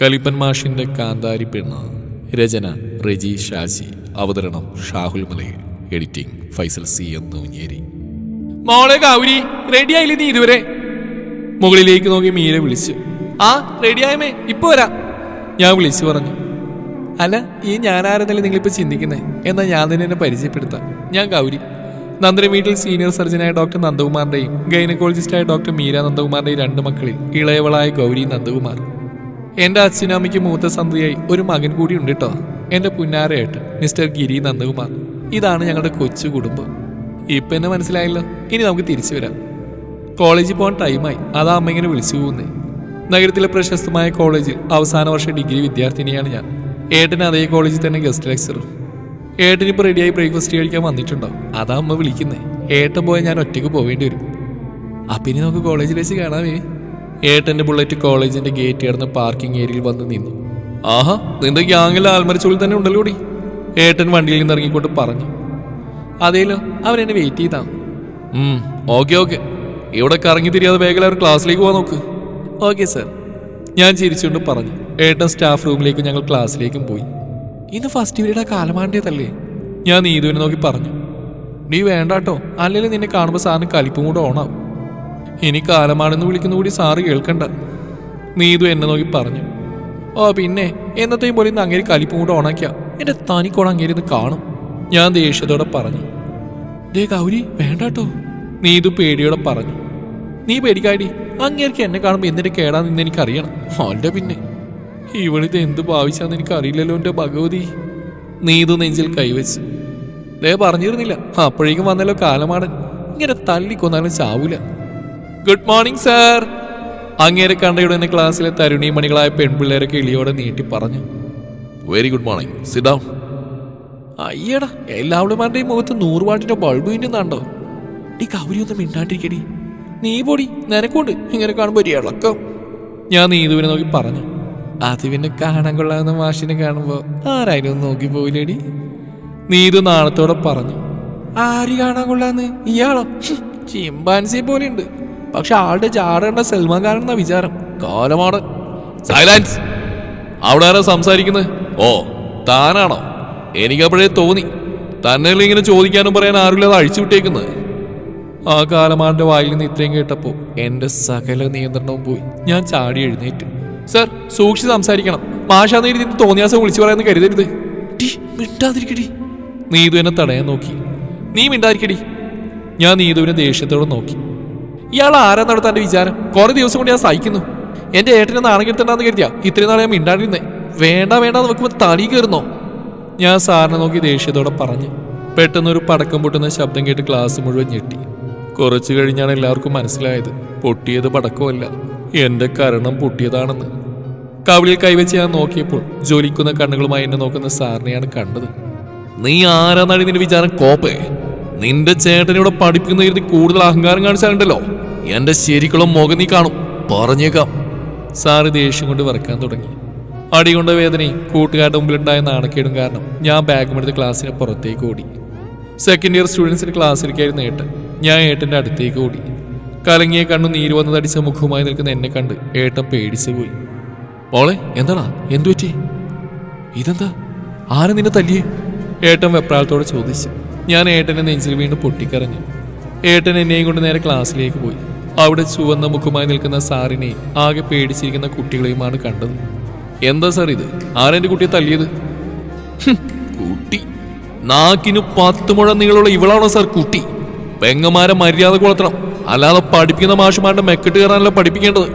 കലിപ്പൻ മാഷിന്റെ കാന്താരി പെണ്ണ് രചന റെജി ഷാജി. അവതരണം Shahul Malayil. Editing Faisal C M എന്നൂഞ്ഞേരി മോളെ ഗൗരി റെഡി ആയില്ലേ നീ ഇതുവരെ? മുകളിലേക്ക് നോക്കി മീര വിളിച്ചു. ആ റെഡിയായമേ ഇപ്പൊ വരാം. ഞാൻ വിളിച്ചു പറഞ്ഞു. അല്ല ഈ ഞാനാരെന്നല്ലേ നിങ്ങളിപ്പോ ചിന്തിക്കുന്നത് എന്നാ ഞാൻ തന്നെ എന്നെ പരിചയപ്പെടുത്താം. ഞാൻ ഗൗരി. നന്ദന വീട്ടിൽ സീനിയർ സർജനായ ഡോക്ടർ നന്ദകുമാറിന്റെയും ഗൈനക്കോളജിസ്റ്റായ ഡോക്ടർ മീര നന്ദകുമാറിന്റെയും രണ്ട് മക്കളിൽ ഇളയവളായ ഗൗരി നന്ദകുമാർ. എന്റെ അച്ഛനമ്മയ്ക്ക് മൂത്ത സന്ധിയായി ഒരു മകൻ കൂടി ഉണ്ട് കേട്ടോ എന്റെ പുന്നാരയായിട്ട് മിസ്റ്റർ ഗിരി നന്ദകുമാർ. ഇതാണ് ഞങ്ങളുടെ കൊച്ചു കുടുംബം. ഇപ്പൊ എന്നെ മനസ്സിലായല്ലോ? ഇനി നമുക്ക് തിരിച്ചു വരാം. കോളേജിൽ പോകാൻ ടൈമായി. അതാ അമ്മ ഇങ്ങനെ വിളിച്ചു പോകുന്നേ. നഗരത്തിലെ പ്രശസ്തമായ കോളേജിൽ അവസാന വർഷ ഡിഗ്രി വിദ്യാർത്ഥിനിയാണ് ഞാൻ. ഏട്ടൻ അതേ കോളേജിൽ തന്നെ ഗസ്റ്റ് ലെക്ചറും ഏട്ടൻ ഇപ്പോൾ റെഡിയായി ബ്രേക്ക്ഫാസ്റ്റ് കഴിക്കാൻ വന്നിട്ടുണ്ടോ? അതാ അമ്മ വിളിക്കുന്നേ. ഏട്ടൻ പോയാൽ ഞാൻ ഒറ്റയ്ക്ക് പോവേണ്ടി വരും. അപ്പൊ ഇനി നമുക്ക് കോളേജിൽ വെച്ച് കാണാമേ. ഏട്ടന്റെ ബുള്ളറ്റ് കോളേജിന്റെ ഗേറ്റ് കടന്ന് പാർക്കിംഗ് ഏരിയയിൽ വന്ന് നിന്നു. ആഹാ നിന്റെ ഗ്യാങ്ങിലെ ആൽമരിച്ചുള്ളിൽ തന്നെ ഉണ്ടല്ലോടി. ഏട്ടൻ വണ്ടിയിൽ നിന്ന് ഇറങ്ങിക്കൊണ്ട് പറഞ്ഞു. അതേലോ അവരെന്നെ വെയിറ്റ് ചെയ്താ. ഓക്കെ ഓക്കെ ഇവിടെ കറങ്ങി തിരിയാതെ വേഗം അവർ ക്ലാസ്സിലേക്ക് പോകാൻ നോക്ക്. ഓക്കെ സർ ഞാൻ ചിരിച്ചുകൊണ്ട് പറഞ്ഞു. ഏട്ടൻ സ്റ്റാഫ് റൂമിലേക്ക് ഞങ്ങൾ ക്ലാസ്സിലേക്കും പോയി. ഇന്ന് ഫസ്റ്റ് പീരീഡ് കാലമാണ്ടേതല്ലേ ഞാൻ നീതുവിനെ നോക്കി പറഞ്ഞു. നീ വേണ്ടാട്ടോ. അല്ലെങ്കിൽ നിന്നെ കാണുമ്പോൾ സാറിന് കലിപ്പും കൂടെ ഓണാവും. ഇനി കാലമാണെന്ന് വിളിക്കുന്ന കൂടി സാറ് കേൾക്കണ്ട. നീതു എന്നെ നോക്കി പറഞ്ഞു. ഓ പിന്നെ എന്നത്തെയും പോലെ ഇന്ന് അങ്ങേരി കലിപ്പും കൂടെ ഉണക്കിയ എന്റെ തനിക്കോണം അങ്ങേരിന്ന് കാണും. ഞാൻ ദേഷ്യത്തോടെ പറഞ്ഞു. ദേ ഗൗരി വേണ്ടാട്ടോ. നീതു പേടിയോടെ പറഞ്ഞു. നീ പേടിക്കാടി അങ്ങേർക്ക് എന്നെ കാണുമ്പോൾ എന്തിന്റെ കേടാന്ന് എനിക്ക് അറിയണം അവന്റെ പിന്നെ. ഇവളിത് എന്ത് ഭാവിച്ചാന്ന് എനിക്ക് അറിയില്ലല്ലോ എന്റെ ഭഗവതി. നീതു നെഞ്ചിൽ കൈവച്ചു. ദേ പറഞ്ഞിരുന്നില്ല. അപ്പോഴേക്കും വന്നല്ലോ കാലമാടൻ. ഇങ്ങനെ തല്ലിക്കൊന്നാലും ചാവൂല. ഗുഡ് മോർണിംഗ് സാർ അങ്ങേരെ കണ്ടയുടനെ ക്ലാസ്സിലെ തരുണി മണികളായ പെൺപിള്ളേരൊക്കെ ഇളിയോടെ നീട്ടി പറഞ്ഞു. വെരി ഗുഡ് മോർണിംഗ് സിഡൗൺ അയ്യടാ എല്ലാവളുമാരുടെയും മുഖത്ത് നൂറ് വാട്ടിന്റെ ബൾബ് മിന്നുന്നുണ്ടോ ഈ കവരിയൊന്നും മിണ്ടാണ്ടിരിക്കടി. നീ പൊടി നിനക്കൊണ്ട്. ഇങ്ങനെ കാണുമ്പോ ഇളക്കം. ഞാൻ നീതുവിനെ നോക്കി പറഞ്ഞു. അത് പിന്നെ കാണാൻ കൊള്ളാവുന്ന മാഷിനെ കാണുമ്പോ ആരായാലും നോക്കി പോയില്ലേടി നീതു നാണത്തോടെ പറഞ്ഞു. ആര് കാണാൻ കൊള്ളാന്ന്? ഇയാളോ? ചിമ്പാൻസി പോലെ ഉണ്ട് പക്ഷെ ആളുടെ ചാടേണ്ട സൽമാൻ കാണുന്ന വിചാരം. കാലമാണ് സൈലൻസ് അവിടെ ആരാ സംസാരിക്കുന്നത്? ഓ താനാണോ? എനിക്കപ്പോഴേ തോന്നി. തന്നെ ഇങ്ങനെ ചോദിക്കാനും പറയാൻ ആരുമില്ലാതെ അഴിച്ചു വിട്ടേക്കുന്നത്. ആ കാലമാന്റെ വായിൽ നിന്ന് ഇത്രയും കേട്ടപ്പോ എന്റെ സകല നിയന്ത്രണവും പോയി. ഞാൻ ചാടി എഴുന്നേറ്റു. സർ സൂക്ഷിച്ച് സംസാരിക്കണം. മാഷാന്ന് എഴുതി തോന്നിയാസം വിളിച്ചു പറയാന്ന് കരുതരുത്. ടീ മിണ്ടാതിരിക്കടി. നീതു എന്നെ തടയാൻ നോക്കി. നീ മിണ്ടാതിരിക്കടി. ഞാൻ നീതുവിനെ ദേഷ്യത്തോടെ നോക്കി. ഇയാൾ ആരാന്നാണ് തന്റെ വിചാരം? കുറെ ദിവസം കൊണ്ട് ഞാൻ സഹിക്കുന്നു. എന്റെ ഏട്ടനെ നാണകെടുത്തണ്ടെന്ന് കരുതിയാ ഇത്രയും നാളെ ഞാൻ മിണ്ടാണ്ടിരുന്നേ. വേണ്ട വേണ്ട നോക്കുമ്പോ തടി കയറുന്നോ? ഞാൻ സാറിനെ നോക്കി ദേഷ്യത്തോടെ പറഞ്ഞു. പെട്ടെന്നൊരു പടക്കം പൊട്ടുന്ന ശബ്ദം കേട്ട് ക്ലാസ് മുഴുവൻ ഞെട്ടി. കുറച്ചു കഴിഞ്ഞാണ് എല്ലാവർക്കും മനസ്സിലായത് പൊട്ടിയത് പടക്കമല്ല എന്റെ കരണം പൊട്ടിയതാണെന്ന്. കവിളിൽ കൈവച്ച് ഞാൻ നോക്കിയപ്പോൾ ജോലിക്കുന്ന കണ്ണുകളുമായി എന്നെ നോക്കുന്ന സാറിനെയാണ് കണ്ടത്. നീ ആരാന്നാണ് നിന്റെ വിചാരം കോപ്പേ? നിന്റെ ചേട്ടനിവിടെ പഠിപ്പിക്കുന്ന കരുതി കൂടുതൽ അഹങ്കാരം കാണിച്ചാലുണ്ടല്ലോ. എന്റെ ശരിക്കുള്ള മുഖം നീ കാണും. പറഞ്ഞേക്കാം. സാറ് ദേഷ്യം കൊണ്ട് വറക്കാൻ തുടങ്ങി. അടി കൊണ്ട വേദനയും കൂട്ടുകാരുടെ മുമ്പിലുണ്ടായ നാണക്കേടും കാരണം ഞാൻ ബാഗും എടുത്ത് ക്ലാസ്സിന് പുറത്തേക്ക് ഓടി. സെക്കൻഡ് ഇയർ സ്റ്റുഡൻസിന് ക്ലാസ്സിലേക്കായിരുന്നു ഏട്ടൻ. ഞാൻ ഏട്ടന്റെ അടുത്തേക്ക് ഓടി. കലങ്ങിയ കണ്ണു നീര് വന്നതടിച്ച മുഖവുമായി നിൽക്കുന്ന എന്നെ കണ്ട് ഏട്ടൻ പേടിച്ചു പോയി. മോളെ എന്താടാ? എന്തു പറ്റി? ഇതെന്താ? ആരെ നിന്നെ തല്ലിയേ? ഏട്ടൻ വെപ്രാളത്തോടെ ചോദിച്ചു. ഞാൻ ഏട്ടനെ നെഞ്ചിൽ വീണ്ടും പൊട്ടിക്കരഞ്ഞു. ഏട്ടൻ എന്നെയും കൊണ്ട് നേരെ ക്ലാസ്സിലേക്ക് പോയി. അവിടെ ചുവന്ന മുഖമായി നിൽക്കുന്ന സാറിനെയും ആകെ പേടിച്ചിരിക്കുന്ന കുട്ടികളെയുമാണ് കണ്ടത്. എന്താ സാർ ഇത്? ആരെന്റെ കുട്ടിയെ തല്ലിയത്? കുട്ടി. നാക്കിനു പത്ത് മുഴ നീളമുള്ള ഇവളാണോ സാർ കുട്ടി? പെങ്ങമാരെ മര്യാദ കൊളത്തണം. അല്ലാതെ പഠിപ്പിക്കുന്ന മാഷുമാരുടെ മെക്കെട്ട് കയറാനല്ല പഠിപ്പിക്കേണ്ടത്.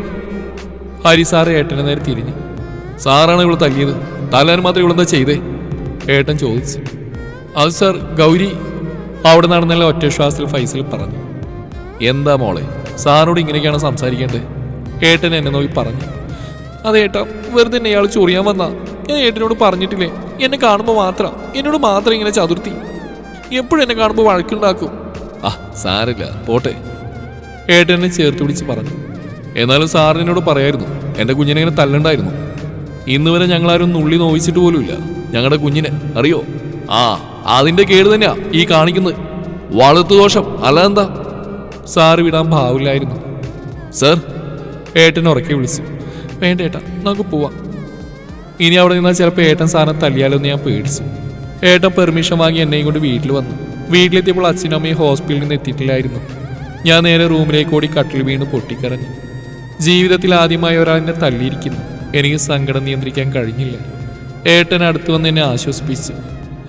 ഹരി സാറ് ഏട്ടനെ നേരെ തിരിഞ്ഞു. സാറാണ് ഇവൾ തല്ലിയത്? തല്ലാൻ മാത്രം ഇവളെന്താ ചെയ്തേ? ഏട്ടൻ ചോദിച്ചു. അത് സാർ ഗൗരി. അവിടെ നടന്നല്ല ഒറ്റ ശ്വാസത്തിൽ ഫൈസൽ പറഞ്ഞു. എന്താ മോളെ? സാറിനോട് ഇങ്ങനെയൊക്കെയാണ് സംസാരിക്കേണ്ടത്. ഏട്ടൻ എന്നെ നോക്കി പറഞ്ഞു. അതെ ഏട്ടാ വെറുതെ എന്നെ ഇയാൾ ചൊറിയാൻ വന്നാ? ഞാൻ ഏട്ടനോട് പറഞ്ഞിട്ടില്ലേ? എന്നെ കാണുമ്പോൾ മാത്രം എന്നോട് മാത്രം ഇങ്ങനെ ചതുർത്തി. എപ്പോഴും എന്നെ കാണുമ്പോൾ വഴക്കുണ്ടാക്കും. ആ സാരില്ല പോട്ടെ. ഏട്ടനെ ചേർത്ത് പിടിച്ച് പറഞ്ഞു. എന്നാലും സാറിനോട് പറയായിരുന്നു എന്റെ കുഞ്ഞിനെ ഇങ്ങനെ തല്ലണ്ടായിരുന്നു. ഇന്ന് വരെ ഞങ്ങളാരും നുള്ളി നോവിച്ചിട്ട് പോലുമില്ല. ഞങ്ങളുടെ കുഞ്ഞിനെ അറിയോ? ആ അതിന്റെ കേട് തന്നെയാ ഈ കാണിക്കുന്നത്. വളർത്തു ദോഷം അല്ലാതെന്താ? സാറ് വിടാൻ ഭാവില്ലായിരുന്നു. സർ ഏട്ടൻ ഉറക്കി വിളിച്ചു. വേണ്ട ഏട്ടാ നമുക്ക് പോവാം. ഇനി അവിടെ നിന്നാൽ ചിലപ്പോൾ ഏട്ടൻ സാറിനെ തല്ലിയാലെന്ന് ഞാൻ പേടിച്ചു. ഏട്ടൻ പെർമിഷൻ വാങ്ങി എന്നെയും കൊണ്ട് വീട്ടിൽ വന്നു. വീട്ടിലെത്തിയപ്പോൾ അച്ഛനും അമ്മയും ഹോസ്പിറ്റലിൽ നിന്ന് എത്തിയിട്ടില്ലായിരുന്നു. ഞാൻ നേരെ റൂമിലേക്ക് ഓടി കട്ടിൽ വീണ് പൊട്ടിക്കരഞ്ഞു. ജീവിതത്തിൽ ആദ്യമായി എന്നെ തല്ലിയിരിക്കുന്നു. എനിക്ക് സങ്കടം നിയന്ത്രിക്കാൻ കഴിഞ്ഞില്ല. ഏട്ടൻ അടുത്ത് വന്ന് എന്നെ ആശ്വസിപ്പിച്ചു.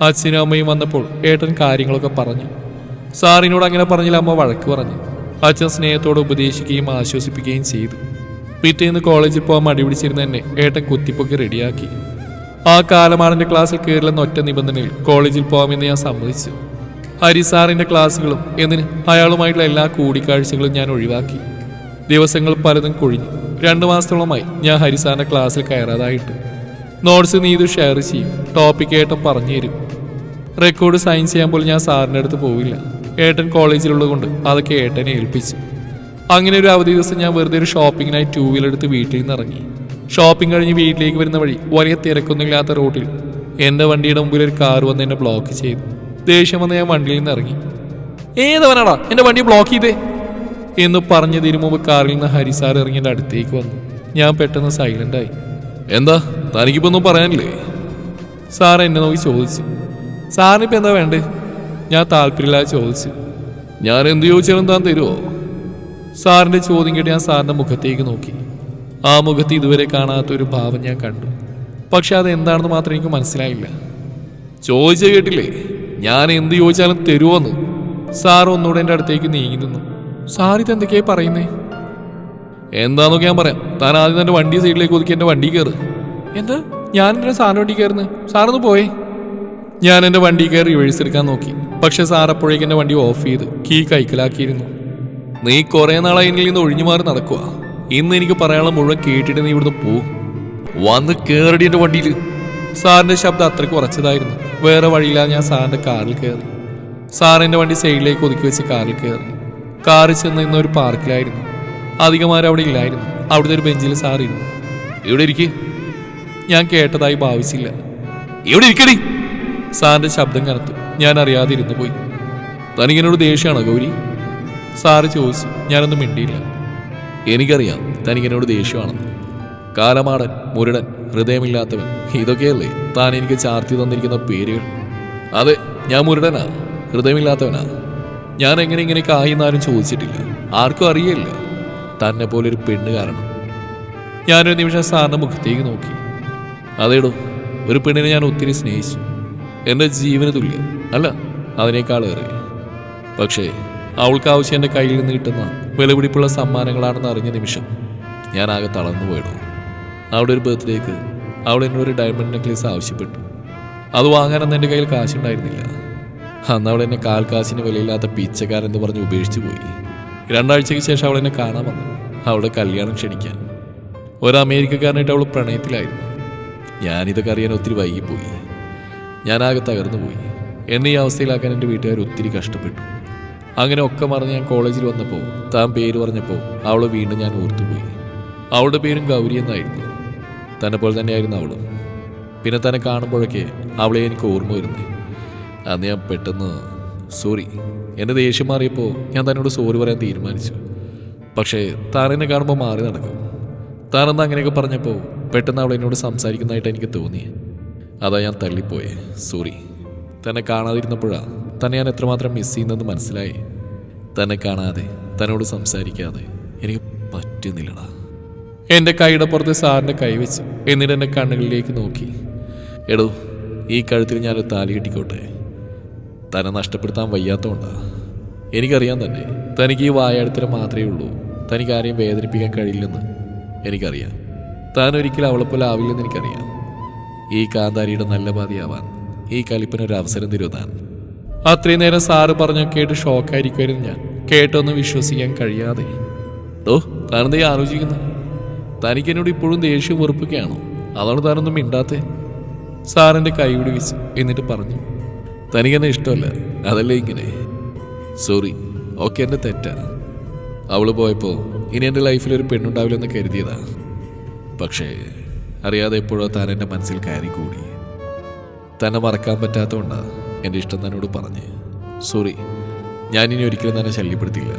അച്ഛനും അമ്മയും വന്നപ്പോൾ ഏട്ടൻ കാര്യങ്ങളൊക്കെ പറഞ്ഞു. സാറിനോട് അങ്ങനെ പറഞ്ഞില്ല അമ്മ വഴക്ക് പറഞ്ഞു. അച്ഛൻ സ്നേഹത്തോടെ ഉപദേശിക്കുകയും ആശ്വസിപ്പിക്കുകയും ചെയ്തു. പിറ്റേന്ന് കോളേജിൽ പോകാൻ മടി പിടിച്ചിരുന്ന എന്നെ ഏട്ടൻ കുത്തിപ്പൊക്കി റെഡിയാക്കി. ആ കാലമാടന്റെ ക്ലാസ്സിൽ കയറില്ലെന്ന ഒറ്റ നിബന്ധനയിൽ കോളേജിൽ പോകാമെന്ന് ഞാൻ സമ്മതിച്ചു. ഹരി സാറിന്റെ ക്ലാസ്സുകളും എന്നിന് അയാളുമായിട്ടുള്ള എല്ലാ കൂടിക്കാഴ്ചകളും ഞാൻ ഒഴിവാക്കി. ദിവസങ്ങൾ പലതും കൊഴിഞ്ഞു. രണ്ടു മാസത്തോളമായി ഞാൻ ഹരിസാറിന്റെ ക്ലാസ്സിൽ കയറാതായിട്ട്. നോട്ട്സ് നീ നീതു ഷെയർ ചെയ്യും. ടോപ്പിക് ഏട്ടൻ പറഞ്ഞു തരും റെക്കോർഡ് സൈൻ ചെയ്യാൻ പോലും ഞാൻ സാറിന്റെ അടുത്ത് പോവില്ല. ഏട്ടൻ കോളേജിലുള്ളത് കൊണ്ട് അതൊക്കെ ഏട്ടനെ ഏൽപ്പിച്ചു. അങ്ങനെ ഒരു അവധി ദിവസം ഞാൻ വെറുതെ ഒരു ഷോപ്പിങ്ങിനായി ടൂ വീലർ എടുത്ത് വീട്ടിൽ നിന്ന് ഇറങ്ങി. ഷോപ്പിംഗ് കഴിഞ്ഞ് വീട്ടിലേക്ക് വരുന്ന വഴി വലിയ തിരക്കൊന്നുമില്ലാത്ത റോട്ടിൽ എന്റെ വണ്ടിയുടെ മുമ്പിൽ ഒരു കാർ വന്ന് എന്നെ ബ്ലോക്ക് ചെയ്തു. ദേഷ്യം വന്ന് ഞാൻ വണ്ടിയിൽ നിന്ന് ഇറങ്ങി. ഏതവനാടാ? എന്റെ വണ്ടി ബ്ലോക്ക് ചെയ്തേ? എന്ന് പറഞ്ഞതിന് മുമ്പ് കാറിൽ നിന്ന് ഹരിസാർ ഇറങ്ങി എന്റെ അടുത്തേക്ക് വന്നു. ഞാൻ പെട്ടെന്ന് സൈലന്റായി എന്താ? തനിക്കിപ്പോ ഒന്നും പറയാനില്ലേ? സാർ എന്നെ നോക്കി ചോദിച്ചു. സാറിനിപ്പോൾ എന്താ വേണ്ടേ? ഞാൻ താല്പര്യമില്ലാതെ ചോദിച്ചു. ഞാൻ എന്ത് ചോദിച്ചാലും താൻ തരുമോ സാറിന്റെ ചോദ്യം കേട്ട് ഞാൻ സാറിന്റെ മുഖത്തേക്ക് നോക്കി. ആ മുഖത്ത് ഇതുവരെ കാണാത്ത ഒരു ഭാവം ഞാൻ കണ്ടു. പക്ഷെ അത് എന്താണെന്ന് മാത്രം എനിക്ക് മനസ്സിലായില്ല. ചോദിച്ച കേട്ടില്ലേ? ഞാൻ എന്ത് ചോദിച്ചാലും തരുമോന്ന് സാർ ഒന്നുകൂടെ എന്റെ അടുത്തേക്ക് നീങ്ങി നിന്നു. സാർ ഇതെന്തൊക്കെയായി പറയുന്നേ? എന്താന്നൊക്കെ ഞാൻ പറയാം. താൻ ആദ്യം തന്റെ വണ്ടി സൈഡിലേക്ക് ഒതുക്കി എന്റെ വണ്ടി കയറ്. എന്താ? ഞാൻ എന്റെ സാറിന്റെ വണ്ടി കയറുന്നു? സാറൊന്ന് പോയേ. ഞാൻ എന്റെ വണ്ടി കയറി റിവേഴ്സ് എടുക്കാൻ നോക്കി. പക്ഷെ സാർ അപ്പോഴേക്ക് എന്റെ വണ്ടി ഓഫ് ചെയ്ത് കീ കൈക്കലാക്കിയിരുന്നു. നീ കുറേ നാളായി എന്നിൽ നിന്ന് ഒഴിഞ്ഞു മാറി നടക്കുക ഇന്ന് എനിക്ക് പറയാനുള്ള മുഴുവൻ കേട്ടിട്ട് നീ ഇവിടുന്ന് പോ. വന്ന് കേറടി എന്റെ വണ്ടിയിൽ. സാറിന്റെ ശബ്ദം അത്രയ്ക്ക് ഉറച്ചതായിരുന്നു. വേറെ വഴിയില്ലാതെ ഞാൻ സാറിന്റെ കാറിൽ കയറി. എന്റെ വണ്ടി സൈഡിലേക്ക് ഒതുക്കി വെച്ച് കാറിൽ കയറി. കാറിൽ ചെന്ന് ഇന്ന് ഒരു പാർക്കിലായിരുന്നു. അധികമാരും അവിടെ ഇല്ലായിരുന്നു. അവിടുത്തെ ഒരു ബെഞ്ചിൽ സാർ ഇരുന്നു. ഇവിടെ ഇരിക്കേ? ഞാൻ കേട്ടതായി ഭാവിച്ചില്ല. ഇവിടെ ഇരിക്കടി? സാറിന്റെ ശബ്ദം കനത്തു. ഞാൻ അറിയാതെ ഇരുന്നു പോയി. തനിക്കനോട് ദേഷ്യമാണോ ഗൗരി? സാറ് ചോദിച്ചു. ഞാനൊന്നും മിണ്ടിയില്ല. എനിക്കറിയാം തനിക്കനോട് ദേഷ്യമാണെന്ന്. കാലമാടൻ മുരടൻ ഹൃദയമില്ലാത്തവൻ ഇതൊക്കെയല്ലേ താൻ എനിക്ക് ചാർത്തി തന്നിരിക്കുന്ന പേരുകൾ? അതെ ഞാൻ മുരടനാ ഹൃദയമില്ലാത്തവനാ. ഞാൻ എങ്ങനെ ഇങ്ങനെയൊക്കെ ആയിന്നാരും ചോദിച്ചിട്ടില്ല. ആർക്കും അറിയില്ല തന്നെ പോലെ ഒരു പെണ്ണ് കാരണം. ഞാനൊരു നിമിഷം സാറിന്റെ മുഖത്തേക്ക് നോക്കി. അതേടോ ഒരു പെണ്ണിനെ ഞാൻ ഒത്തിരി സ്നേഹിച്ചു. എന്റെ ജീവന് തുല്യം അല്ല? അതിനേക്കാൾ ഏറെ. പക്ഷേ അവൾക്ക് ആവശ്യം എന്റെ കയ്യിൽ നിന്ന് കിട്ടുന്ന വിലപിടിപ്പുള്ള സമ്മാനങ്ങളാണെന്ന് അറിഞ്ഞ നിമിഷം ഞാൻ ആകെ തളർന്നു പോയിടും അവിടെ ഒരു ബർത്ത്ഡേക്ക് അവൾ എന്നോട് ഡയമണ്ട് നെക്ലേസ് ആവശ്യപ്പെട്ടു. അത് വാങ്ങാനൊന്നും എന്റെ കയ്യിൽ കാശുണ്ടായിരുന്നില്ല. അന്ന് അവൾ എന്നെ കാൽ കാശിന് വിലയില്ലാത്ത പിച്ചക്കാരെന്ന് പറഞ്ഞ് ഉപേക്ഷിച്ചു പോയി. രണ്ടാഴ്ചയ്ക്ക് ശേഷം അവൾ എന്നെ കാണാൻ വന്നു അവളുടെ കല്യാണം ക്ഷണിക്കാൻ. ഒരു അമേരിക്കക്കാരനായിട്ട് അവൾ പ്രണയത്തിലായിരുന്നു. ഞാനിതൊക്കെ അറിയാൻ ഒത്തിരി വൈകിപ്പോയി. ഞാനാകെ തകർന്നു പോയി എന്നെ ഈ അവസ്ഥയിലാക്കാൻ എന്റെ വീട്ടുകാർ ഒത്തിരി കഷ്ടപ്പെട്ടു. അങ്ങനെ ഒക്കെ മറന്ന് ഞാൻ കോളേജിൽ വന്നപ്പോൾ താൻ പേര് പറഞ്ഞപ്പോൾ അവളെ വീണ്ടും ഞാൻ ഓർത്തുപോയി. അവളുടെ പേരും ഗൗരി എന്നായിരുന്നു. തന്നെ പോലെ തന്നെയായിരുന്നു അവളും. പിന്നെ തന്നെ കാണുമ്പോഴൊക്കെ അവളെ എനിക്ക് ഓർമ്മ വരുന്നേ. അന്ന് ഞാൻ പെട്ടെന്ന് സോറി എന്റെ ദേഷ്യം മാറിയപ്പോൾ ഞാൻ തന്നോട് സോറി പറയാൻ തീരുമാനിച്ചു. പക്ഷേ താൻ എന്നെ കാണുമ്പോൾ മാറി നടക്കും. താനെന്ന് അങ്ങനെയൊക്കെ പറഞ്ഞപ്പോൾ പെട്ടെന്ന് അവൾ എന്നോട് സംസാരിക്കുന്നതായിട്ട് എനിക്ക് തോന്നി അതാ ഞാൻ തള്ളിപ്പോയേ. സോറി. തന്നെ കാണാതിരുന്നപ്പോഴാ തന്നെ ഞാൻ എത്രമാത്രം മിസ് ചെയ്യുന്നെന്ന് മനസ്സിലായി. തന്നെ കാണാതെ തന്നോട് സംസാരിക്കാതെ എനിക്ക് പറ്റുന്നില്ലടാ. എന്റെ കൈയുടെ പുറത്ത് സാറിന്റെ കൈ വെച്ച് എന്നിട്ട് എന്റെ കണ്ണുകളിലേക്ക് നോക്കി. എടോ ഈ കഴുത്തിൽ ഞാനൊരു താലി കെട്ടിക്കോട്ടെ. തന്നെ നഷ്ടപ്പെടുത്താൻ വയ്യാത്തതുകൊണ്ടാ എനിക്കറിയാം തന്നെ തനിക്ക് ഈ വായാടത്തിന് മാത്രമേ ഉള്ളൂ. തനിക്ക് ആരെയും വേദനിപ്പിക്കാൻ കഴിയില്ലെന്ന് എനിക്കറിയാം. താൻ ഒരിക്കലും അവളെപ്പോലെ ആവില്ലെന്ന് എനിക്കറിയാം. ഈ കാന്താരിയുടെ നല്ല പാതിയാവാൻ ഈ കലിപ്പിനൊരു അവസരം തരൂ താൻ അത്രയും നേരം സാറ് പറഞ്ഞ കേട്ട് ഷോക്കായിരിക്കുമായിരുന്നു ഞാൻ. കേട്ടൊന്നും വിശ്വസിക്കാൻ കഴിയാതെ. ഓ താനെന്തേ ആലോചിക്കുന്നു? തനിക്ക് എന്നോട് ഇപ്പോഴും ദേഷ്യം വെറുപ്പൊക്കെയാണോ അതാണ് താനൊന്നും മിണ്ടാത്തെ. സാറിന്റെ കൈ പിടിവിച്ച് എന്നിട്ട് പറഞ്ഞു. തനിക്കെന്നെ ഇഷ്ടമല്ല അതല്ലേ ഇങ്ങനെ. സോറി ഓക്കെ എന്റെ തെറ്റാണ്. അവൾ പോയപ്പോൾ ഇനി എന്റെ ലൈഫിൽ ഒരു പെണ്ണുണ്ടാവില്ലെന്ന് കരുതിയതാണ് പക്ഷേ അറിയാതെ എപ്പോഴോ താൻ എന്റെ മനസ്സിൽ കയറി കൂടി തന്നെ മറക്കാൻ പറ്റാത്തതുകൊണ്ട് എന്റെ ഇഷ്ടം തന്നോട് പറഞ്ഞ്. സോറി ഞാൻ ഇനി ഒരിക്കലും തന്നെ ശല്യപ്പെടുത്തില്ല.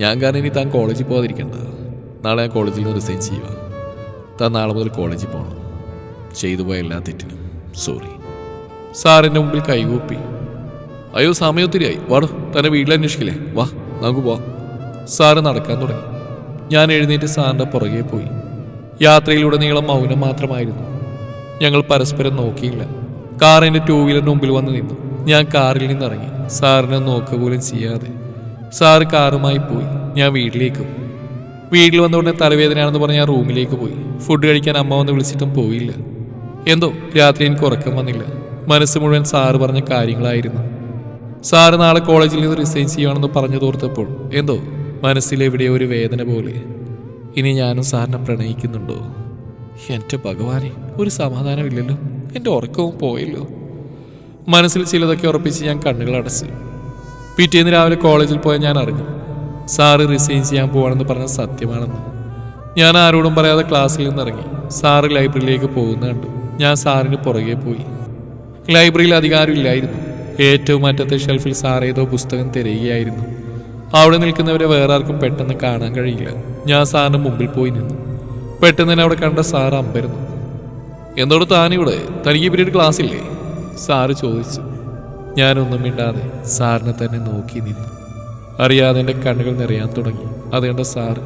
ഞാൻ കാരണം ഇനി താൻ കോളേജിൽ പോകാതിരിക്കണ്ട നാളെ ഞാൻ കോളേജിൽ നിന്ന് റിസൈൻ ചെയ്യുക താൻ നാളെ മുതൽ കോളേജിൽ പോകണം ചെയ്തു പോയ എല്ലാ തെറ്റിനും. സോറി സാറിന്റെ മുമ്പിൽ കൈകൂപ്പി. അയ്യോ സമയം ഒത്തിരിയായി വാടോ തന്നെ വീട്ടിൽ അന്വേഷിക്കില്ലേ? വാ നമുക്ക് പോവാം. സാറ് നടക്കാൻ തുടങ്ങി. ഞാൻ എഴുന്നേറ്റ് സാറിന്റെ പുറകെ പോയി. യാത്രയിലൂടെ നീളം മൗനം മാത്രമായിരുന്നു. ഞങ്ങൾ പരസ്പരം നോക്കിയില്ല. കാർ എന്റെ ടൂ വീലറിന് മുമ്പിൽ വന്ന് നിന്നു. ഞാൻ കാറിൽ നിന്നിറങ്ങി. സാറിനെ നോക്കുക പോലും ചെയ്യാതെ. സാർ കാറുമായി പോയി. ഞാൻ വീട്ടിലേക്കും. വീട്ടിൽ വന്ന ഉടനെ തലവേദനയാണെന്ന് പറഞ്ഞ് ഞാൻ റൂമിലേക്ക് പോയി. ഫുഡ് കഴിക്കാൻ അമ്മ വന്ന് വിളിച്ചിട്ടും പോയില്ല. എന്തോ? രാത്രി എനിക്ക് ഉറക്കം വന്നില്ല. മനസ്സ് മുഴുവൻ സാറ് പറഞ്ഞ കാര്യങ്ങളായിരുന്നു. സാറ് നാളെ കോളേജിൽ നിന്ന് റിസൈൻ ചെയ്യുകയാണെന്ന് പറഞ്ഞു തോർത്തപ്പോൾ എന്തോ? മനസ്സിലെവിടെയോ ഒരു വേദന പോലെ. ഇനി ഞാനും സാറിനെ പ്രണയിക്കുന്നുണ്ടോ? എന്റെ ഭഗവാനെ ഒരു സമാധാനമില്ലല്ലോ. എന്റെ ഉറക്കവും പോയല്ലോ. മനസ്സിൽ ചിലതൊക്കെ ഉറപ്പിച്ച് ഞാൻ കണ്ണുകൾ അടച്ചു. പിറ്റേന്ന് രാവിലെ കോളേജിൽ പോയ ഞാൻ അറിഞ്ഞു. സാറ് റിസൈൻ ചെയ്യാൻ പോകണമെന്ന് പറഞ്ഞ സത്യമാണെന്ന്. ഞാൻ ആരോടും പറയാതെ ക്ലാസ്സിൽ നിന്ന് ഇറങ്ങി സാറ് ലൈബ്രറിയിലേക്ക് പോകുന്ന കണ്ടു. ഞാൻ സാറിന് പുറകെ പോയി. ലൈബ്രറിയിൽ അധികാരമില്ലായിരുന്നു. ഏറ്റവും അറ്റത്തെ ഷെൽഫിൽ സാർ ഏതോ പുസ്തകം തിരയുകയായിരുന്നു. അവിടെ നിൽക്കുന്നവരെ വേറെ ആർക്കും പെട്ടെന്ന് കാണാൻ കഴിയില്ല. ഞാൻ സാറിന് മുമ്പിൽ പോയി നിന്നു. പെട്ടെന്ന് തന്നെ അവിടെ കണ്ട സാർ അമ്പരുന്നു. എന്നോട് താനിവിടെ തനിക്ക് പീരീഡ് ക്ലാസ് ഇല്ലേ? സാറ് ചോദിച്ചു. ഞാനൊന്നും മിണ്ടാതെ സാറിനെ തന്നെ നോക്കി നിന്നു. അറിയാതെ എന്റെ കണ്ണുകൾ നിറയാൻ തുടങ്ങി. അത് കണ്ട സാറ്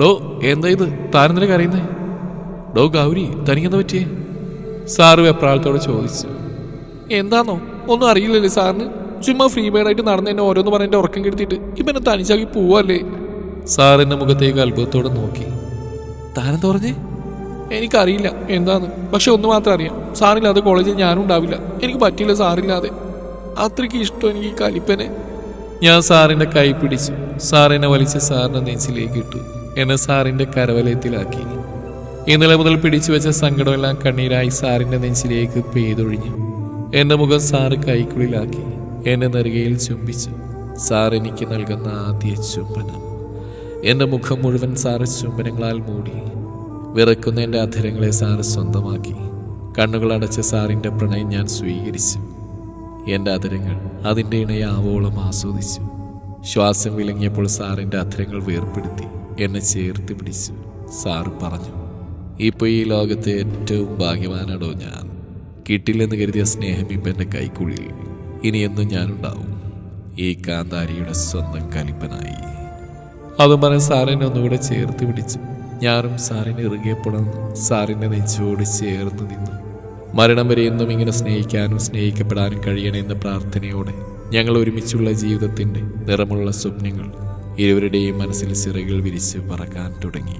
ഡോ എന്താ ഇത്? താനെന്തിനെ കരയുന്നേ? ഡോ ഗൗരി തനിക്കെന്താ പറ്റിയേ? സാറ് വെപ്രാളത്തോടെ ചോദിച്ചു. എന്താന്നോ? ഒന്നും അറിയില്ലല്ലേ സാറിന്? ചുമ്മാ ഫ്രീ ബേഡായിട്ട് നടന്ന് എന്നെ ഓരോന്ന് പറഞ്ഞിട്ട് ഉറക്കം കെടുത്തിട്ട് ഇപ്പം എന്നെ തനിച്ചാക്കി പോവല്ലേ? സാർ എന്റെ മുഖത്തേക്ക് അത്ഭുതത്തോടെ നോക്കി. താനെന്താ പറഞ്ഞേ? എനിക്കറിയില്ല എന്താന്ന്. പക്ഷെ ഒന്ന് മാത്രം അറിയാം. സാറില്ലാതെ കോളേജിൽ ഞാനും ഉണ്ടാവില്ല. എനിക്ക് പറ്റില്ല സാറില്ലാതെ. അത്രയ്ക്ക് ഇഷ്ടം എനിക്ക് ഈ കലിപ്പനെ. ഞാൻ സാറിന്റെ കൈ പിടിച്ചു. സാറിനെ വലിച്ച് സാറിന്റെ നെഞ്ചിലേക്ക് ഇട്ടു. എന്നെ സാറിന്റെ കരവലയത്തിലാക്കി. ഇന്നലെ മുതൽ പിടിച്ചു വെച്ച സങ്കടമെല്ലാം കണ്ണീരായി സാറിന്റെ നെഞ്ചിലേക്ക് പെയ്തൊഴിഞ്ഞു. എന്റെ മുഖം സാറ് കൈക്കുള്ളിലാക്കി. എന്നെ നെറുകയിൽ ചുംബിച്ചു സാർ എനിക്ക് നൽകുന്ന ആദ്യ ചുംബനം. എന്റെ മുഖം മുഴുവൻ സാറ് ചുംബനങ്ങളാൽ മൂടി വിറക്കുന്ന എന്റെ അധരങ്ങളെ സാറ് സ്വന്തമാക്കി കണ്ണുകൾ അടച്ച സാറിന്റെ പ്രണയം ഞാൻ സ്വീകരിച്ചു. എന്റെ അധരങ്ങൾ അതിന്റെ ഇണയാവോളം ആസ്വദിച്ചു. ശ്വാസം വിലങ്ങിയപ്പോൾ സാറിന്റെ അധരങ്ങൾ വേർപ്പെടുത്തി എന്നെ ചേർത്ത് പിടിച്ചു. സാറ് പറഞ്ഞു ഇപ്പോൾ ഈ ലോകത്തെ ഏറ്റവും ഭാഗ്യവാനാടോ ഞാൻ? കിട്ടില്ലെന്ന് കരുതിയ സ്നേഹം ഇപ്പം എന്റെ കൈക്കുള്ളിൽ ഇനിയെന്നും ഞാനുണ്ടാവും. ഈ കാന്താരിയുടെ സ്വന്തം കലിപ്പനായി. അതും പറഞ്ഞ് സാറിനെ ഒന്നുകൂടെ ചേർത്ത് പിടിച്ചു ഞാനും സാറിനെ ഇറങ്ങിയപ്പോഴും സാറിന്റെ നെഞ്ചോട് ചേർന്ന് നിന്നു. മരണം വരെ എന്നും ഇങ്ങനെ സ്നേഹിക്കാനും സ്നേഹിക്കപ്പെടാനും കഴിയണമെന്ന പ്രാർത്ഥനയോടെ ഞങ്ങൾ ഒരുമിച്ചുള്ള ജീവിതത്തിന്റെ നിറമുള്ള സ്വപ്നങ്ങൾ ഇരുവരുടെയും മനസ്സിൽ ചിറകൾ വിരിച്ച് പറക്കാൻ തുടങ്ങി.